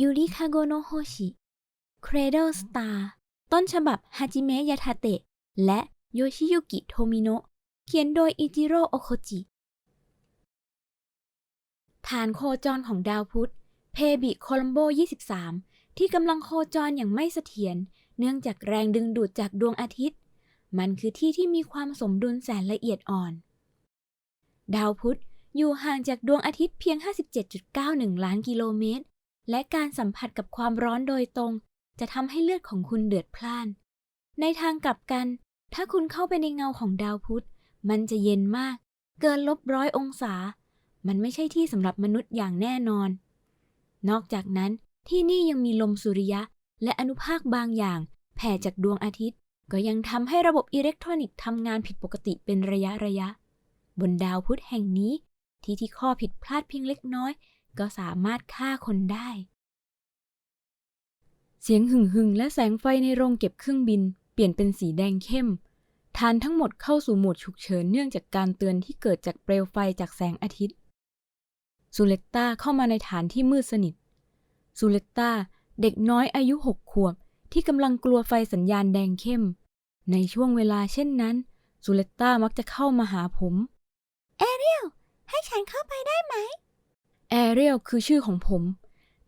ยูริคาโกโนโฮชิเครเดลสตาร์ต้นฉบับฮาจิเมะยาทาเตะ และโยชิยุกิโทมิโนะเขียนโดยอิจิโร่โอโคจิ ฐานโคจรของดาวพุธ เพบิโคลัมโบ 23 ที่กำลังโคจรอย่างไม่เสถียรเนื่องจากแรงดึงดูดจากดวงอาทิตย์ มันคือที่ที่มีความสมดุลแสนละเอียดอ่อน ดาวพุธอยู่ห่างจากดวงอาทิตย์เพียง 57.91 ล้านกิโลเมตร และการสัมผัสกับความร้อนโดยตรง จะทำให้เลือดของคุณเดือดพล่าน ในทางกลับกัน ถ้าคุณเข้าไปในเงาของดาวพุธ มันจะเย็นมาก เกินลบร้อยองศา มันไม่ใช่ที่สำหรับมนุษย์อย่างแน่นอน นอกจากนั้นที่นี่ยังมีลมสุริยะ และอนุภาคบางอย่าง แผ่จากดวงอาทิตย์ ก็ยังทำให้ระบบอิเล็กทรอนิกส์ทำงานผิดปกติเป็นระยะระยะ บนดาวพุธแห่งนี้ ที่ที่ข้อผิดพลาดเพียงเล็กน้อย ก็สามารถฆ่าคนได้ เสียงหึ่งหึ่งและแสงไฟในโรงเก็บเครื่องบิน เปลี่ยนเป็นสีแดงเข้มฐานทั้งหมดเข้าสู่โหมดฉุกเฉินเนื่องจากการเตือนที่เกิดจากเปลวไฟจากแสงอาทิตย์ซูเลตตาเข้ามาในฐานที่มืดสนิทซูเลตตาเด็กน้อยอายุหกขวบ ที่กำลังกลัวไฟสัญญาณแดงเข้ม ในช่วงเวลาเช่นนั้นซูเลตตามักจะเข้ามาหาผม เอเรียลให้ฉันเข้าไปได้ไหม แอเรียลคือชื่อของผม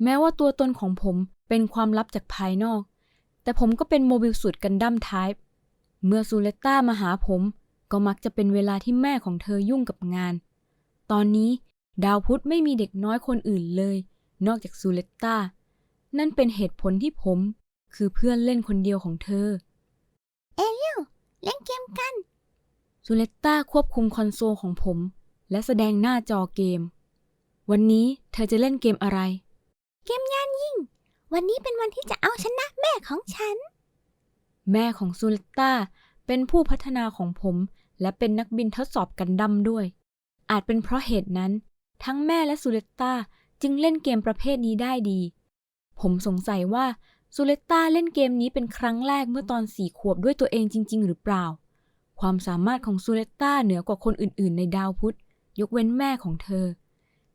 แม้ว่าตัวตนของผมเป็นความลับจากภายนอก แต่ผมก็เป็นโมบิลสูตรกันดั้มไทป์เมื่อซูเลตตามาหาผมก็มักจะเป็นเวลาที่แม่ของเธอยุ่งกับงาน ตอนนี้ดาวพุธไม่มีเด็กน้อยคนอื่นเลย นอกจากซูเลตตานั่นเป็นเหตุผลที่ผม คือเพื่อนเล่นคนเดียวของเธอ เอเรียลเล่นเกมกัน ซูเลตตาควบคุมคอนโซลของผม และแสดงหน้าจอเกม วันนี้เธอจะเล่นเกมอะไร เกมยานยิงวันนี้เป็นวันที่จะเอาชนะแม่ของฉัน แม่ของซูเลตตาเป็นผู้พัฒนาของผม และเป็นนักบินทดสอบกันดั้มด้วย อาจเป็นเพราะเหตุนั้น ทั้งแม่และซูเลตตาจึงเล่นเกมประเภทนี้ได้ดี ผมสงสัยว่าซูเลตตาเล่นเกมนี้เป็นครั้งแรกเมื่อตอนสี่ขวบด้วยตัวเองจริง ๆ หรือเปล่า ความสามารถของซูเลตตาเหนือกว่าคนอื่น ๆ ในดาวพุธยกเว้นแม่ของเธอ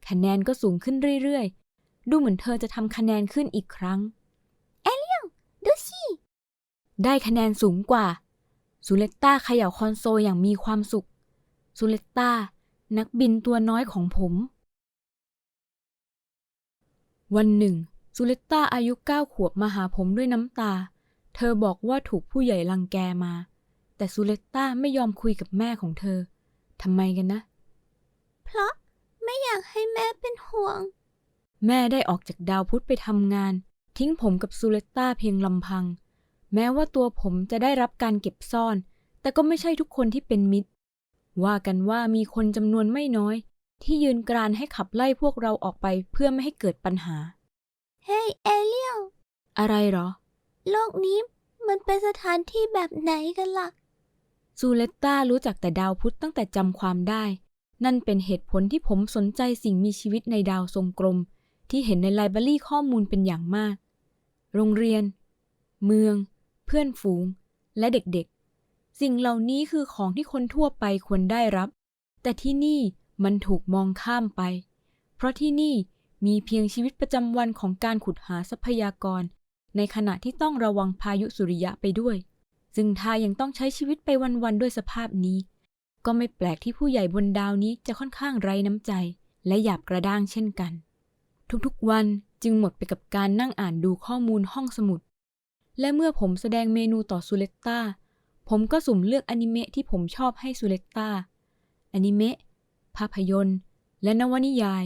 คะแนนก็สูงขึ้นเรื่อยๆ ดูเหมือนเธอจะทำคะแนนขึ้นอีกครั้ง เอเลียวดูสิ ได้คะแนนสูงกว่า ซูเลตตาเขย่าคอนโซลอย่างมีความสุข ซูเลตตานักบินตัวน้อยของผม วันหนึ่ง ซูเลตตาอายุเก้าขวบมาหาผมด้วยน้ำตา เธอบอกว่าถูกผู้ใหญ่รังแกมา แต่ซูเลตตาไม่ยอมคุยกับแม่ของเธอทำไมกันนะ เพราะ ไม่อยากให้แม่เป็นห่วง แม่ได้ออกจากดาวพุธไปทำงาน ทิ้งผมกับซูเลตตาเพียงลำพัง แม้ว่าตัวผมจะได้รับการเก็บซ่อน แต่ก็ไม่ใช่ทุกคนที่เป็นมิตร ว่ากันว่ามีคนจำนวนไม่น้อย ที่ยืนกรานให้ขับไล่พวกเราออกไปเพื่อไม่ให้เกิดปัญหา เฮ้ยเอเลียว อะไรเหรอ โลกนี้มันเป็นสถานที่แบบไหนกันล่ะ ซูเลตตารู้จักแต่ดาวพุธตั้งแต่จำความได้ นั่นเป็นเหตุผลที่ผมสนใจสิ่งมีชีวิตในดาวทรงกลม ที่เห็นในไลบรารีข้อมูลเป็นอย่างมาก โรงเรียน เมือง เพื่อนฝูง และเด็กๆ สิ่งเหล่านี้คือของที่คนทั่วไปควรได้รับ แต่ที่นี่มันถูกมองข้ามไป เพราะที่นี่มีเพียงชีวิตประจำวันของการขุดหาทรัพยากร ในขณะที่ต้องระวังพายุสุริยะไปด้วย ซึ่งถ้ายังต้องใช้ชีวิตไปวันๆด้วยสภาพนี้ ก็ไม่แปลกที่ผู้ใหญ่บนดาวนี้จะค่อนข้างไร้น้ำใจ และหยาบกระด้างเช่นกัน ทุกๆวันจึงหมดไปกับการนั่งอ่านดูข้อมูลห้องสมุด และเมื่อผมแสดงเมนูต่อซูเลตตาผมก็สุ่มเลือกอนิเมะที่ผมชอบให้ซูเลตตาอนิเมะ ภาพยนตร์ และนวนิยาย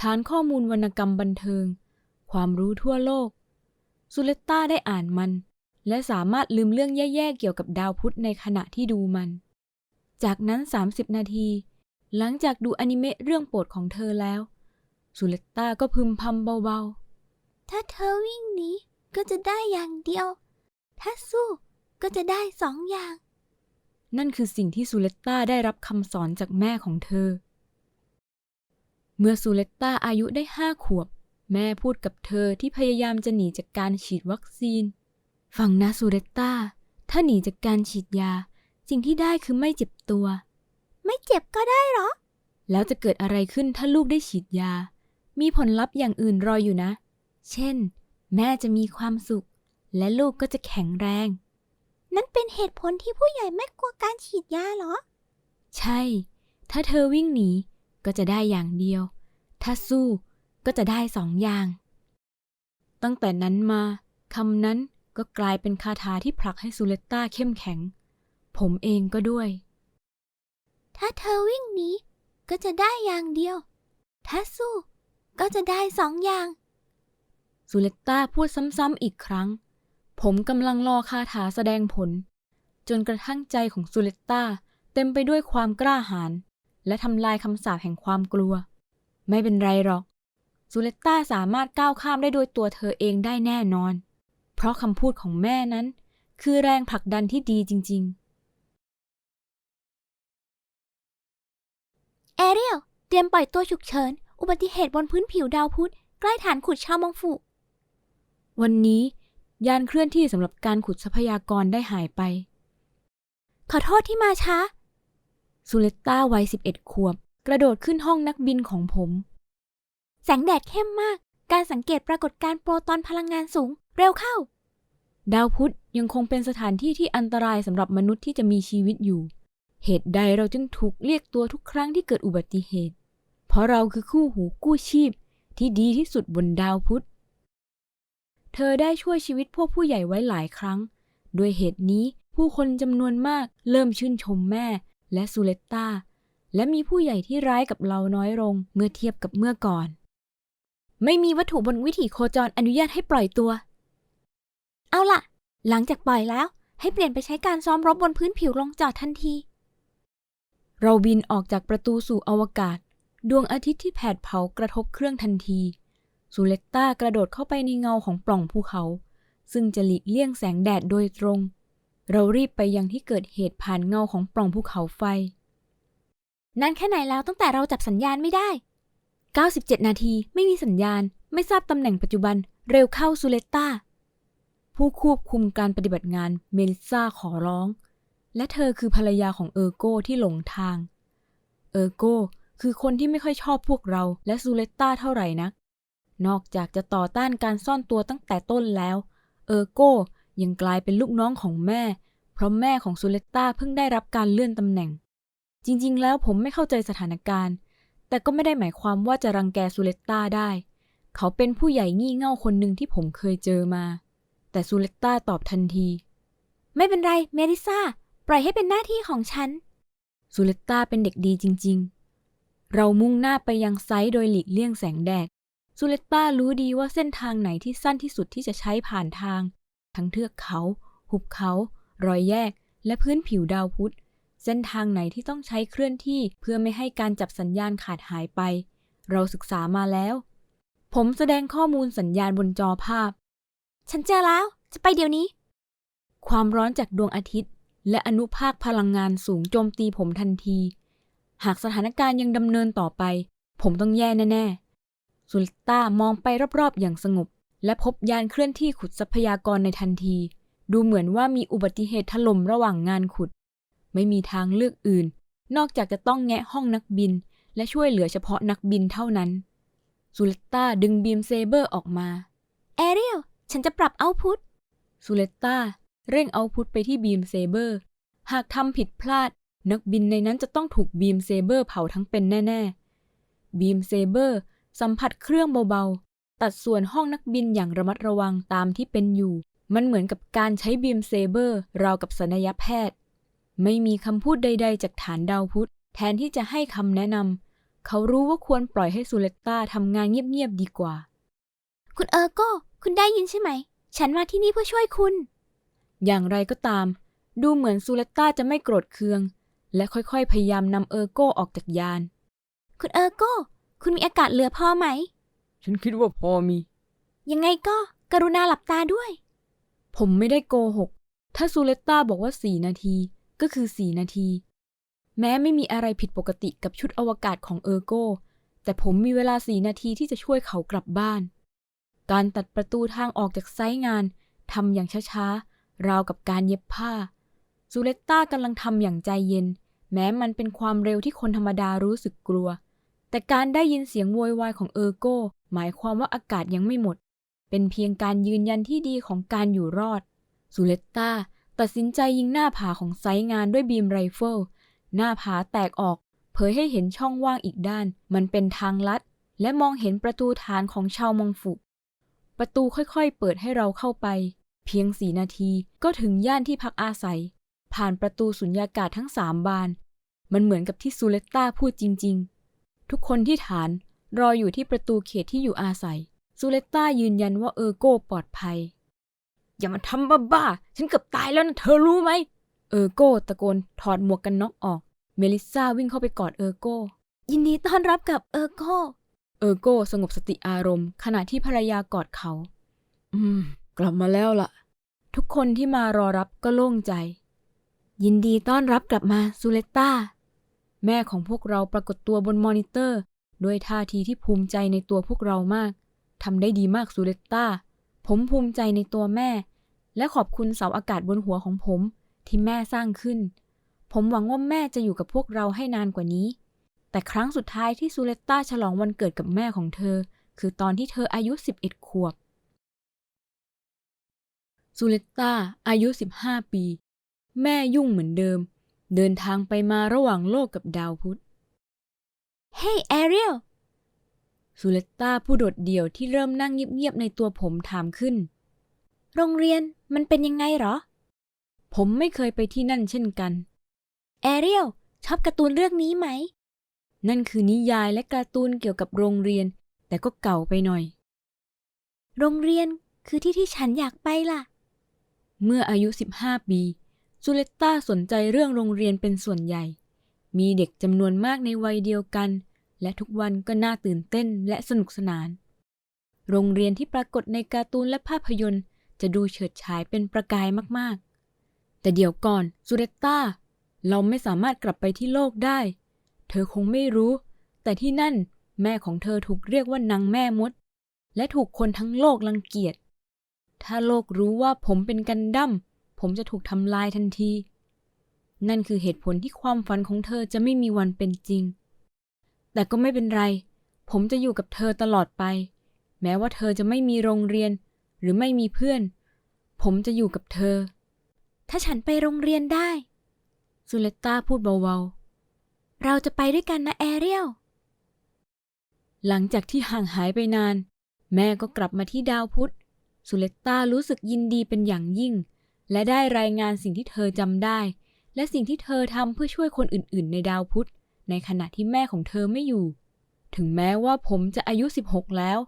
ฐานข้อมูลวรรณกรรมบันเทิง ความรู้ทั่วโลกซูเลตตาได้อ่านมัน และสามารถลืมเรื่องแย่ๆเกี่ยวกับดาวพุธในขณะที่ดูมัน จากนั้น 30 นาที หลังจากดูอนิเมะเรื่องโปรดของเธอแล้วซูเลตตาก็พึมพำเบาๆ ถ้าเธอวิ่งหนีก็จะได้อย่างเดียว ถ้าสู้ก็จะได้สองอย่าง นั่นคือสิ่งที่ซูเลตตาได้รับคำสอนจากแม่ของเธอ เมื่อซูเลตตาอายุได้ห้าขวบ แม่พูดกับเธอที่พยายามจะหนีจากการฉีดวัคซีน ฟังนะซูเลตตาถ้าหนีจากการฉีดยา สิ่งที่ได้คือไม่เจ็บตัว ไม่เจ็บก็ได้หรอ แล้วจะเกิดอะไรขึ้นถ้าลูกได้ฉีดยา มีผลลัพธ์อย่างอื่นรออยู่นะ เช่น แม่จะมีความสุข และลูกก็จะแข็งแรง นั่นเป็นเหตุผลที่ผู้ใหญ่ไม่กลัวการฉีดยาเหรอ ใช่ ถ้าเธอวิ่งหนีก็จะได้อย่างเดียว ถ้าสู้ก็จะได้สองอย่าง ตั้งแต่นั้นมาคำนั้นก็กลายเป็นคาถาที่ผลักให้ซูเลตตาเข้มแข็ง ผมเองก็ด้วย ถ้าเธอวิ่งหนีก็จะได้อย่างเดียว ถ้าสู้ ก็จะได้สองอย่าง ซูเลตตาพูดซ้ำๆอีกครั้ง ผมกำลังรอคาถาแสดงผล จนกระทั่งใจของซูเลตตาเต็มไปด้วยความกล้าหาญและทำลายคำสาปแห่งความกลัว ไม่เป็นไรหรอก ซูเลตตาสามารถก้าวข้ามได้โดยตัวเธอเองได้แน่นอน เพราะคำพูดของแม่นั้น คือแรงผลักดันที่ดีจริง ๆ แอเรียลเตรียมปล่อยตัวฉุกเฉิน อุบัติเหตุบนพื้นผิวดาวพุธ ใกล้ฐานขุดชาวมองฟุวันนี้ยานเคลื่อนที่สำหรับการขุดทรัพยากรได้หายไป ขอโทษที่มาช้า ซูเลตตาวัย11ขวบ กระโดดขึ้นห้องนักบินของผม แสงแดดเข้มมาก การสังเกตปรากฏการณ์โปรตอนพลังงานสูง เร็วเข้า ดาวพุธยังคงเป็นสถานที่ที่อันตรายสำหรับมนุษย์ที่จะมีชีวิตอยู่ เหตุใดเราจึงถูกเรียกตัวทุกครั้งที่เกิดอุบัติเหตุ เพราะเราคือคู่หูกู้ชีพที่ดีที่สุดบนดาวพุธ เธอได้ช่วยชีวิตพวกผู้ใหญ่ไว้หลายครั้ง ด้วยเหตุนี้ผู้คนจำนวนมากเริ่มชื่นชมแม่และซูเลตตาและมีผู้ใหญ่ที่ร้ายกับเราน้อยลงเมื่อเทียบกับเมื่อก่อน ไม่มีวัตถุบนวิถีโคจรอนุญาตให้ปล่อยตัว เอาล่ะ หลังจากปล่อยแล้ว ให้เปลี่ยนไปใช้การซ้อมรบบนพื้นผิวลงจอดทันที เราบินออกจากประตูสู่อวกาศ ดวงอาทิตย์ที่แผดเผากระทบเครื่องทันทีซูเลตตากระโดดเข้าไปในเงาของปล่องภูเขา ซึ่งจะหลีกเลี่ยงแสงแดดโดยตรง เรารีบไปยังที่เกิดเหตุผ่านเงาของปล่องภูเขาไฟนานแค่ไหนแล้วตั้งแต่เราจับสัญญาณไม่ได้ 97 นาทีไม่มีสัญญาณ ไม่ทราบตำแหน่งปัจจุบัน เร็วเข้าซูเลตตาผู้ควบคุมการปฏิบัติงานเมลิซาขอร้อง และเธอคือภรรยาของเออร์โกที่หลงทาง เออร์โกคือคนที่ไม่ค่อยชอบพวกเราและซูเลตตาเท่าไหร่นัก นอกจากจะต่อต้านการซ่อนตัวตั้งแต่ต้นแล้ว เออร์โกยังกลายเป็นลูกน้องของแม่ เพราะแม่ของซูเลตตาเพิ่งได้รับการเลื่อนตำแหน่ง จริงๆ แล้วผมไม่เข้าใจสถานการณ์ แต่ก็ไม่ได้หมายความว่าจะรังแกซูเลตตาได้ เขาเป็นผู้ใหญ่งี่เง่าคนหนึ่งที่ผมเคยเจอมา แต่ซูเลตตาตอบทันที ไม่เป็นไรเมริซา ปล่อยให้เป็นหน้าที่ของฉันซูเลตตาเป็นเด็กดีจริง ๆ เรามุ่งหน้าไปยังไซต์โดยหลีกเลี่ยงแสงแดดซูเลตตารู้ดีว่าเส้นทางไหนที่สั้นที่สุดที่จะใช้ผ่านทาง ทั้งเทือกเขา หุบเขา รอยแยก และพื้นผิวดาวพุธ เส้นทางไหนที่ต้องใช้เคลื่อนที่เพื่อไม่ให้การจับสัญญาณขาดหายไป เราศึกษามาแล้ว ผมแสดงข้อมูลสัญญาณบนจอภาพ ฉันเจอแล้ว จะไปเดี๋ยวนี้ ความร้อนจากดวงอาทิตย์ และอนุภาคพลังงานสูงโจมตีผมทันที หากสถานการณ์ยังดำเนินต่อไป ผมต้องแย่แน่ๆสุลต้ามองไปรอบๆอย่างสงบ และพบยานเคลื่อนที่ขุดทรัพยากรในทันที ดูเหมือนว่ามีอุบัติเหตุถล่มระหว่างงานขุด ไม่มีทางเลือกอื่น นอกจากจะต้องแงะห้องนักบิน และช่วยเหลือเฉพาะนักบินเท่านั้นสุลต้าดึงบีมเซเบอร์ออกมา แอเรียล ฉันจะปรับเอาพุทซูเลตตา เร่งเอาพุทไปที่บีมเซเบอร์ หากทำผิดพลาด นักบินในนั้นจะต้องถูกบีมเซเบอร์เผาทั้งเป็นแน่ ๆ บีมเซเบอร์สัมผัสเครื่องเบาๆ ตัดส่วนห้องนักบินอย่างระมัดระวังตามที่เป็นอยู่ มันเหมือนกับการใช้บีมเซเบอร์ ราวกับศัลยแพทย์ ไม่มีคำพูดใด ๆ จากฐานดาวพุธแทนที่จะให้คำแนะนำเขารู้ว่าควรปล่อยให้ซูเลตตาทำงานเงียบๆดีกว่า คุณเออร์โก้คุณได้ยินใช่ไหม ฉันมาที่นี่เพื่อช่วยคุณ อย่างไรก็ตาม ดูเหมือนซูเลตตาจะไม่โกรธเคือง และค่อยๆ พยายามนำเออร์โกออกจากยาน คุณเออร์โก้ คุณมีอากาศเหลือพอไหม ฉันคิดว่าพอมี ยังไงก็กรุณาหลับตาด้วย ผมไม่ได้โกหก ถ้าซูเลตตาบอกว่าสี่นาทีก็คือสี่นาที แม้ไม่มีอะไรผิดปกติกับชุดอวกาศของเออร์โกแต่ผมมีเวลาสี่นาทีที่จะช่วยเขากลับบ้าน การตัดประตูทางออกจากไซต์งานทำอย่างช้าๆ ราวกับการเย็บผ้าซูเลตตากำลังทำอย่างใจเย็น แม้มันเป็นความเร็วที่คนธรรมดารู้สึกกลัว แต่การได้ยินเสียงโวยวายของเออร์โกหมายความว่าอากาศยังไม่หมด เป็นเพียงการยืนยันที่ดีของการอยู่รอดซูเลตตาตัดสินใจยิงหน้าผาของไซงานด้วยบีมไรเฟิลหน้าผาแตกออก เผยให้เห็นช่องว่างอีกด้าน มันเป็นทางลัด และมองเห็นประตูฐานของชาวมองฟุประตูค่อยๆ เปิดให้เราเข้าไป เพียงสี่นาทีก็ถึงย่านที่พักอาศัย ผ่านประตูสุญญากาศทั้งสามบาน มันเหมือนกับที่ซูเลตตาพูดจริง ๆ ทุกคนที่ฐานรออยู่ที่ประตูเขตที่อยู่อาศัย ซูเลตตายืนยันว่าเออร์โก้ปลอดภัย อย่ามาทำบ้าๆฉันเกือบตายแล้วนะเธอรู้ไหม เออร์โก้ตะโกนถอดหมวกกันน็อกออก เมลิซาวิ่งเข้าไปกอดเออร์โก้ ยินดีต้อนรับกับเออร์โกเออร์โก้สงบสติอารมณ์ ขณะที่ภรรยากอดเขา อืม กลับมาแล้วล่ะ ทุกคนที่มารอรับก็โล่งใจ ยินดีต้อนรับกลับมาซูเลตตาแม่ของพวกเราปรากฏตัวบนมอนิเตอร์ ด้วยท่าทีที่ภูมิใจในตัวพวกเรามากทำได้ดีมากซูเลตตาผมภูมิใจในตัวแม่ และขอบคุณเสาอากาศบนหัวของผมที่แม่สร้างขึ้น ผมหวังว่าแม่จะอยู่กับพวกเราให้นานกว่านี้ แต่ครั้งสุดท้ายที่ซูเลตตาฉลองวันเกิดกับแม่ของเธอ คือตอนที่เธออายุ 11 ขวบ ซูเลตตาอายุ 15 ปี แม่ยุ่งเหมือนเดิม เดินทางไปมาระหว่างโลกกับดาวพุธ เฮ้ยแอเรียลซูเลตตาผู้โดดเดี่ยวที่เริ่มนั่งเงียบๆในตัวผมถามขึ้น โรงเรียนมันเป็นยังไงเหรอ ผมไม่เคยไปที่นั่นเช่นกัน แอเรียลชอบการ์ตูนเรื่องนี้ไหม นั่นคือนิยายและการ์ตูนเกี่ยวกับโรงเรียน แต่ก็เก่าไปหน่อย โรงเรียนคือที่ที่ฉันอยากไปล่ะ เมื่ออายุ 15 ปีซูเลตตาสนใจเรื่องโรงเรียนเป็นส่วนใหญ่ มีเด็กจำนวนมากในวัยเดียวกัน และทุกวันก็น่าตื่นเต้นและสนุกสนาน โรงเรียนที่ปรากฏในการ์ตูนและภาพยนตร์ จะดูเฉิดฉายเป็นประกายมากๆ แต่เดี๋ยวก่อนซูเลตตาเราไม่สามารถกลับไปที่โลกได้ เธอคงไม่รู้ แต่ที่นั่นแม่ของเธอถูกเรียกว่านางแม่มด และถูกคนทั้งโลกรังเกียจ ถ้าโลกรู้ว่าผมเป็นกันดั้ม ผมจะถูกทำลายทันที นั่นคือเหตุผลที่ความฝันของเธอจะไม่มีวันเป็นจริง แต่ก็ไม่เป็นไร ผมจะอยู่กับเธอตลอดไป แม้ว่าเธอจะไม่มีโรงเรียน หรือไม่มีเพื่อน ผมจะอยู่กับเธอ ถ้าฉันไปโรงเรียนได้ซูเลตตาพูดเบาๆ เราจะไปด้วยกันนะแอเรียล หลังจากที่ห่างหายไปนาน แม่ก็กลับมาที่ดาวพุธ ซูเลตตารู้สึกยินดีเป็นอย่างยิ่ง และได้รายงานสิ่งที่เธอจำได้ และสิ่งที่เธอทำเพื่อช่วยคนอื่นๆ ในดาวพุธ ในขณะที่แม่ของเธอไม่อยู่ ถึงแม้ว่าผมจะอายุ 16 แล้ว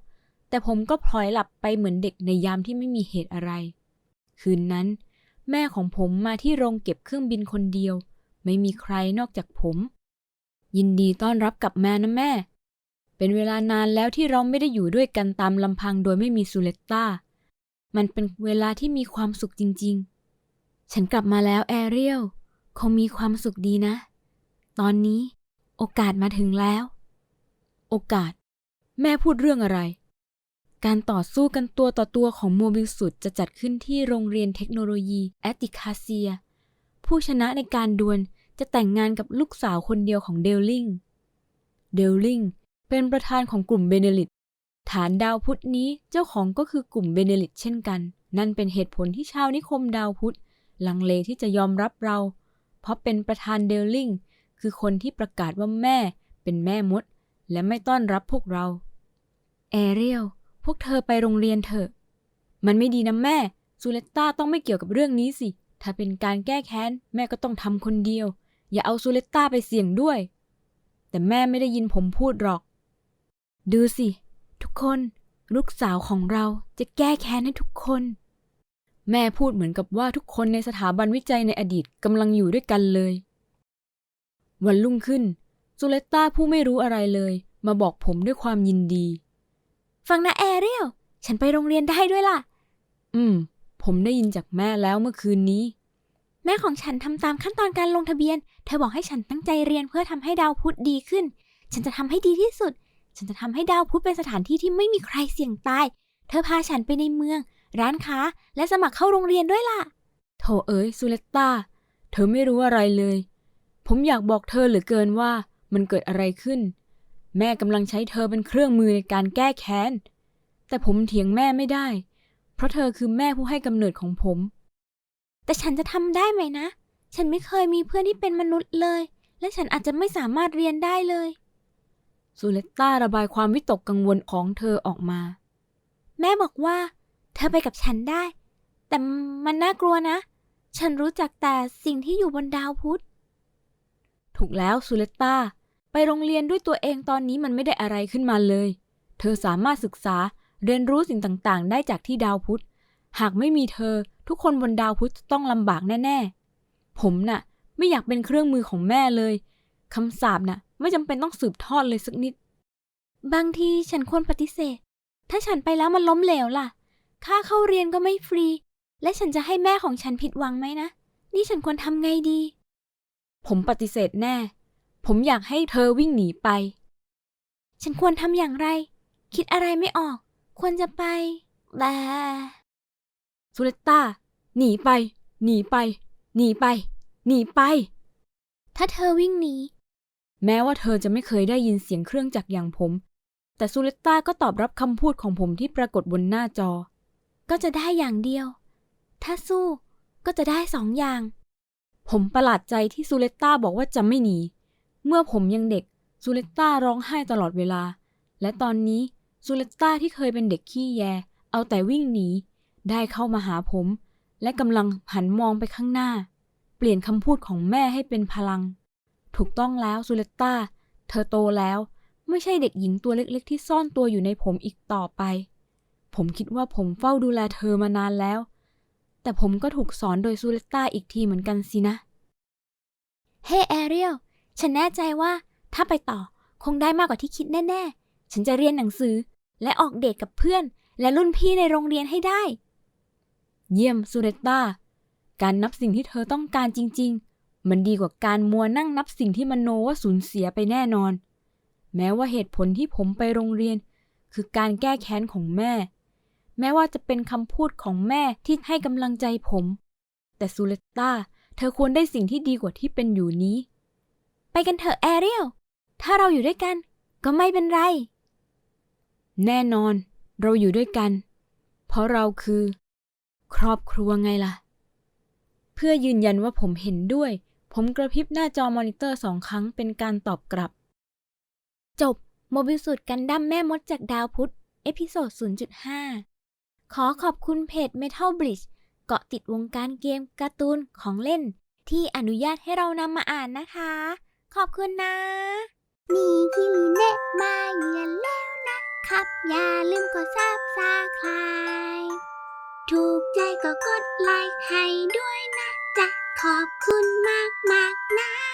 แต่ผมก็พลอยหลับไปเหมือนเด็กในยามที่ไม่มีเหตุอะไร คืนนั้น แม่ของผมมาที่โรงเก็บเครื่องบินคนเดียว ไม่มีใครนอกจากผม ยินดีต้อนรับกลับมานะแม่เป็นเวลานานแล้วที่เราไม่ได้อยู่ด้วยกันตามลำพังโดยไม่มีซูเลตตา มันเป็นเวลาที่มีความสุขจริง ๆ ฉันกลับมาแล้วแอเรียลคงมีความสุขดีนะ ตอนนี้โอกาสมาถึงแล้ว โอกาส แม่พูดเรื่องอะไร การต่อสู้กันตัวต่อตัวของโมบิลสุดจะจัดขึ้นที่โรงเรียนเทคโนโลยีแอตติคาเซีย ผู้ชนะในการดวลจะแต่งงานกับลูกสาวคนเดียวของเดลลิง เดลลิงเป็นประธานของกลุ่มเบเนลิต ฐานดาวพุธนี้เจ้าของก็คือกลุ่มเบเนลิตเช่นกัน นั่นเป็นเหตุผลที่ชาวนิคมดาวพุธ ลังเลที่จะยอมรับเรา เพราะเป็นประธานเดลลิงคือคนที่ประกาศว่าแม่เป็นแม่มด และไม่ต้อนรับพวกเรา แอเรียลพวกเธอไปโรงเรียนเถอะ มันไม่ดีนะแม่ซูเลตตาต้องไม่เกี่ยวกับเรื่องนี้สิ ถ้าเป็นการแก้แค้น แม่ก็ต้องทำคนเดียว อย่าเอาซูเลตตาไปเสี่ยงด้วย แต่แม่ไม่ได้ยินผมพูดหรอก ดูสิ คน ลูกสาวของเราจะแก้แค้นให้ทุกคน แม่พูดเหมือนกับว่าทุกคนในสถาบันวิจัยในอดีตกำลังอยู่ด้วยกันเลย วันรุ่งขึ้นซูเลตตาผู้ไม่รู้อะไรเลย มาบอกผมด้วยความยินดี ฟังนะแอเรียลฉันไปโรงเรียนได้ด้วยล่ะ อืม ผมได้ยินจากแม่แล้วเมื่อคืนนี้ แม่ของฉันทำตามขั้นตอนการลงทะเบียน เธอบอกให้ฉันตั้งใจเรียนเพื่อทำให้ดาวพุธดีขึ้น ฉันจะทำให้ดีที่สุด ฉันจะทำให้ดาวพุธเป็นสถานที่ที่ไม่มีใครเสี่ยงตาย เธอพาฉันไปในเมือง ร้านค้า และสมัครเข้าโรงเรียนด้วยล่ะ โถเอ๋ยซูเลตตา เธอไม่รู้อะไรเลย ผมอยากบอกเธอเหลือเกินว่ามันเกิดอะไรขึ้น แม่กำลังใช้เธอเป็นเครื่องมือในการแก้แค้น แต่ผมเถียงแม่ไม่ได้ เพราะเธอคือแม่ผู้ให้กำเนิดของผม แต่ฉันจะทำได้ไหมนะ ฉันไม่เคยมีเพื่อนที่เป็นมนุษย์เลย และฉันอาจจะไม่สามารถเรียนได้เลย ซูเลตตาระบายความวิตกกังวลของเธอออกมา แม่บอกว่า เธอไปกับฉันได้ แต่มันน่ากลัวนะ ฉันรู้จักแต่สิ่งที่อยู่บนดาวพุธ ถูกแล้วซูเลตตาไปโรงเรียนด้วยตัวเองตอนนี้มันไม่ได้อะไรขึ้นมาเลย เธอสามารถศึกษาเรียนรู้สิ่งต่างๆ ได้จากที่ดาวพุธ หากไม่มีเธอ ทุกคนบนดาวพุธจะต้องลำบากแน่ ๆ ผมน่ะ ไม่อยากเป็นเครื่องมือของแม่เลยคำสาปน่ะ ไม่จำเป็นต้องสืบทอดเลยสักนิด บางทีฉันควรปฏิเสธ ถ้าฉันไปแล้วมันล้มเหลวล่ะ ค่าเข้าเรียนก็ไม่ฟรี และฉันจะให้แม่ของฉันผิดหวังไหมนะ นี่ฉันควรทำไงดี ผมปฏิเสธแน่ ผมอยากให้เธอวิ่งหนีไป ฉันควรทำอย่างไร คิดอะไรไม่ออก ควรจะไปแบซูเลตตาหนีไป หนีไป หนีไป หนีไป ถ้าเธอวิ่งหนี แม้ว่าเธอจะไม่เคยได้ยินเสียงเครื่องจักรอย่างผม แต่ซูเลตตาก็ตอบรับคำพูดของผมที่ปรากฏบนหน้าจอ ก็จะได้อย่างเดียว ถ้าสู้ก็จะได้สองอย่าง ผมประหลาดใจที่ซูเลตตาบอกว่าจะไม่หนี เมื่อผมยังเด็กซูเลตตาร้องไห้ตลอดเวลา และตอนนี้ซูเลตตาที่เคยเป็นเด็กขี้แย เอาแต่วิ่งหนี ได้เข้ามาหาผม และกำลังหันมองไปข้างหน้า เปลี่ยนคำพูดของแม่ให้เป็นพลัง ถูกต้องแล้วซูเลตตาเธอโตแล้ว ไม่ใช่เด็กหญิงตัวเล็กๆ ที่ซ่อนตัวอยู่ในผมอีกต่อไป ผมคิดว่าผมเฝ้าดูแลเธอมานานแล้ว แต่ผมก็ถูกสอนโดยซูเลตตาอีกทีเหมือนกันสินะ เฮ้แอเรียลฉันแน่ใจว่าถ้าไปต่อคงได้มากกว่าที่คิดแน่ๆ ฉันจะเรียนหนังสือและออกเดทกับเพื่อน และรุ่นพี่ในโรงเรียนให้ได้ เยี่ยมซูเรตตาการนับสิ่งที่เธอต้องการจริง ๆ มันดีกว่าการมัวนั่งนับสิ่งที่มโนว่าสูญเสียไปแน่นอน แม้ว่าเหตุผลที่ผมไปโรงเรียน คือการแก้แค้นของแม่ แม้ว่าจะเป็นคำพูดของแม่ที่ให้กำลังใจผม แต่ซูเลตตาเธอควรได้สิ่งที่ดีกว่าที่เป็นอยู่นี้ ไปกันเถอะแอเรียล ถ้าเราอยู่ด้วยกัน ก็ไม่เป็นไร แน่นอน เราอยู่ด้วยกัน เพราะเราคือ ครอบครัวไงล่ะ เพื่อยืนยันว่าผมเห็นด้วย ผมกระพริบหน้าจอมอนิเตอร์สองครั้งเป็นการตอบกลับ จบโมบิลสุดกันดั้มแม่มดจากดาวพุธ เอพิโซด 0.5 ขอขอบคุณเพจ Metal Bridge เกาะติดวงการเกมการ์ตูนของเล่น ที่อนุญาตให้เรานำมาอ่านนะคะ ขอบคุณนะ มีที่มีเนะมาเยือนแล้วนะครับ อย่าลืมกดซับสไครถูกใจก็กดไลค์ให้ด้วยนะจ๊ะ ขอบคุณมากมากนะ